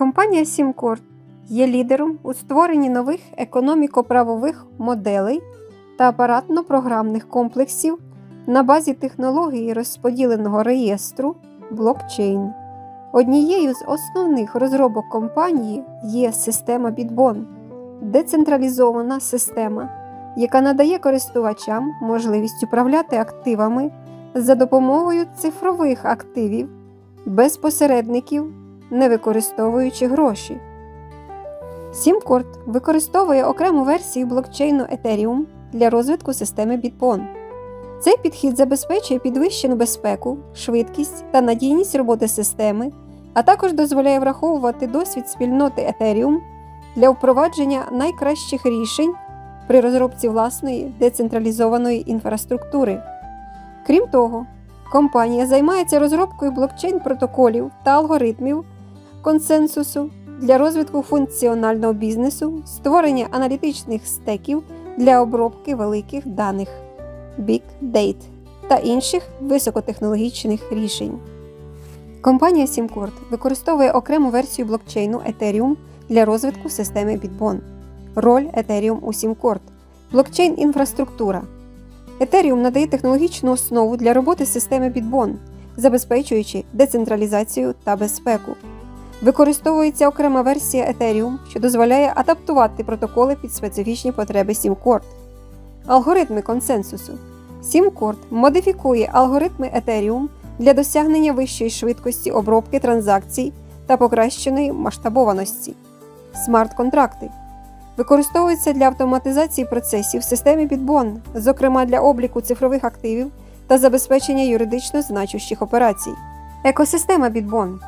Компанія SimCorp є лідером у створенні нових економіко-правових моделей та апаратно-програмних комплексів на базі технології розподіленого реєстру блокчейн. Однією з основних розробок компанії є система Bitbon – децентралізована система, яка надає користувачам можливість управляти активами за допомогою цифрових активів без посередників, не використовуючи гроші. SimCorp використовує окрему версію блокчейну Ethereum для розвитку системи Bitbon. Цей підхід забезпечує підвищену безпеку, швидкість та надійність роботи системи, а також дозволяє враховувати досвід спільноти Ethereum для впровадження найкращих рішень при розробці власної децентралізованої інфраструктури. Крім того, компанія займається розробкою блокчейн-протоколів та алгоритмів консенсусу для розвитку функціонального бізнесу, створення аналітичних стеків для обробки великих даних Big Data та інших високотехнологічних рішень. Компанія SimCorp використовує окрему версію блокчейну Ethereum для розвитку системи Bitbon. Роль Ethereum у SimCorp – блокчейн-інфраструктура. Ethereum надає технологічну основу для роботи системи Bitbon, забезпечуючи децентралізацію та безпеку. Використовується окрема версія Ethereum, що дозволяє адаптувати протоколи під специфічні потреби SimCorp. Алгоритми консенсусу. SimCorp модифікує алгоритми Ethereum для досягнення вищої швидкості обробки транзакцій та покращеної масштабованості. Смарт-контракти використовуються для автоматизації процесів в системі Bitbon, зокрема для обліку цифрових активів та забезпечення юридично значущих операцій. Екосистема Bitbon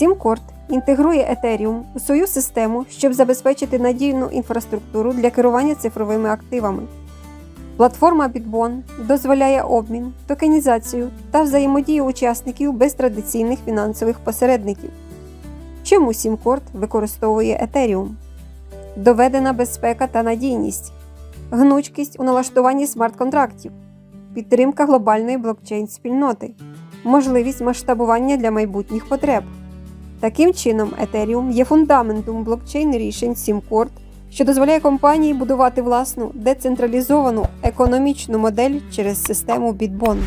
SimCorp інтегрує Ethereum у свою систему, щоб забезпечити надійну інфраструктуру для керування цифровими активами. Платформа Bitbon дозволяє обмін, токенізацію та взаємодію учасників без традиційних фінансових посередників. Чому SimCorp використовує Ethereum? Доведена безпека та надійність, гнучкість у налаштуванні смарт-контрактів, підтримка глобальної блокчейн-спільноти, можливість масштабування для майбутніх потреб. Таким чином, Ethereum є фундаментом блокчейн рішень SimCord, що дозволяє компанії будувати власну децентралізовану економічну модель через систему Bitbon.